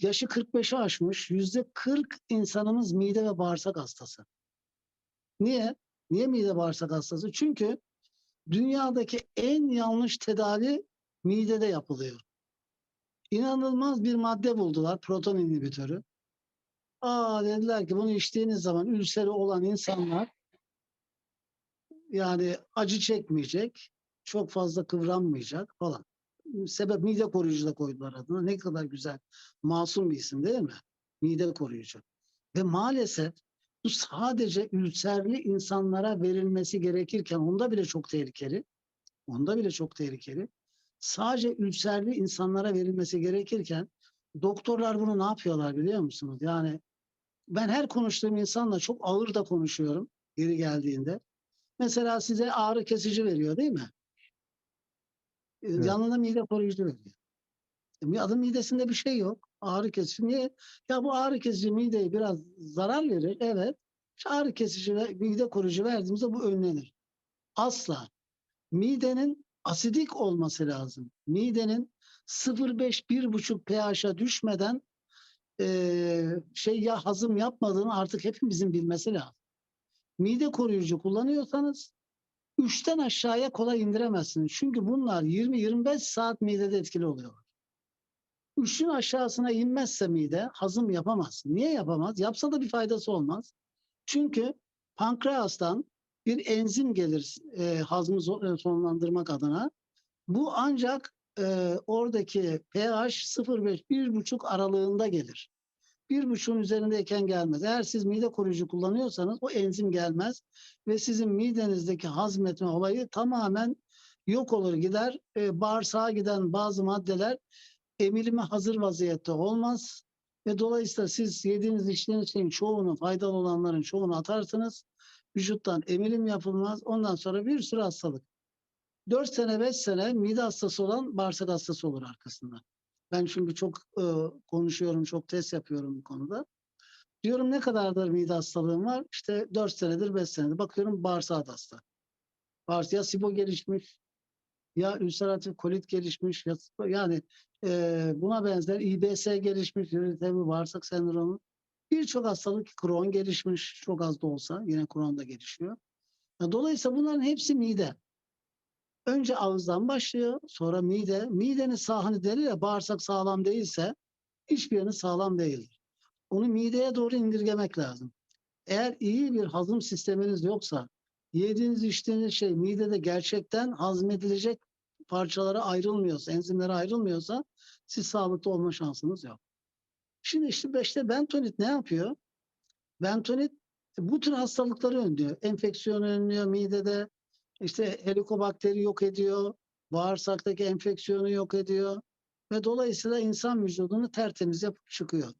yaşı 45'i aşmış yüzde 40 insanımız mide ve bağırsak hastası. Niye? Niye mide bağırsak hastası? Çünkü dünyadaki en yanlış tedavi midede yapılıyor. İnanılmaz bir madde buldular, proton inhibitörü. Aa dediler ki bunu içtiğiniz zaman ülseri olan insanlar yani acı çekmeyecek, çok fazla kıvranmayacak falan. Sebep mide koruyucu da koydular adına. Ne kadar güzel, masum bir isim değil mi? Mide koruyucu. Ve maalesef bu sadece ülserli insanlara verilmesi gerekirken onda bile çok tehlikeli. Onda bile çok tehlikeli. Sadece ülserli insanlara verilmesi gerekirken doktorlar bunu ne yapıyorlar biliyor musunuz? Yani ben her konuştuğum insanla çok ağır da konuşuyorum yeri geldiğinde. Mesela size ağrı kesici veriyor değil mi? Evet. Yanında mide koruyucu veriyor. E, Adam midesinde bir şey yok. Ağrı kesici. Niye? Ya bu ağrı kesici mideye biraz zarar verir. Evet. Şu ağrı kesici ve mide koruyucu verdiğimizde bu önlenir. Asla. Midenin asidik olması lazım. Midenin 0,5-1,5 pH'a düşmeden eee, şey ya hazım yapmadığını artık hepimizin bilmesi lazım. Mide koruyucu kullanıyorsanız 3'ten aşağıya kolay indiremezsiniz. Çünkü bunlar 20-25 saat midede etkili oluyorlar. 3'ün aşağısına inmezse mide hazım yapamaz. Niye yapamaz? Yapsa da bir faydası olmaz. Çünkü pankreastan bir enzim gelir e, hazmı e, sonlandırmak adına. Bu ancak e, oradaki pH 0,5-1,5 aralığında gelir. 1,5'un üzerindeyken gelmez. Eğer siz mide koruyucu kullanıyorsanız o enzim gelmez ve sizin midenizdeki hazmetme olayı tamamen yok olur gider. E, bağırsağa giden bazı maddeler emilime hazır vaziyette olmaz ve dolayısıyla siz yediğiniz içtiğiniz şeyin çoğunu faydalı olanların çoğunu atarsınız. Vücuttan emilim yapılmaz. Ondan sonra bir sürü hastalık. 4 sene 5 sene mide hastası olan bağırsak hastası olur arkasından. Ben çünkü çok e, konuşuyorum, çok test yapıyorum bu konuda. Diyorum ne kadardır mide hastalığım var? İşte 4 senedir 5 senedir. Bakıyorum bağırsağı da hasta. Bağırsak ya SIBO gelişmiş ya ülseratif kolit gelişmiş ya yani e, buna benzer İBS gelişmiş, iritemi bağırsak sendromu. Birçok hastalık Crohn gelişmiş çok az da olsa yine Crohn da gelişiyor. Dolayısıyla bunların hepsi mide. Önce ağızdan başlıyor, sonra mide. Midenin sahını deri ya bağırsak sağlam değilse hiçbir yanı sağlam değildir. Onu mideye doğru indirgemek lazım. Eğer iyi bir hazım sisteminiz yoksa, yediğiniz içtiğiniz şey midede gerçekten hazmedilecek parçalara ayrılmıyorsa, enzimlere ayrılmıyorsa siz sağlıklı olma şansınız yok. Şimdi işte beşte bentonit ne yapıyor? Bentonit bu tür hastalıkları önlüyor. Enfeksiyonu önlüyor midede. İşte helikobakteri yok ediyor. Bağırsaktaki enfeksiyonu yok ediyor. Ve dolayısıyla insan vücudunu tertemiz yapıp çıkıyor.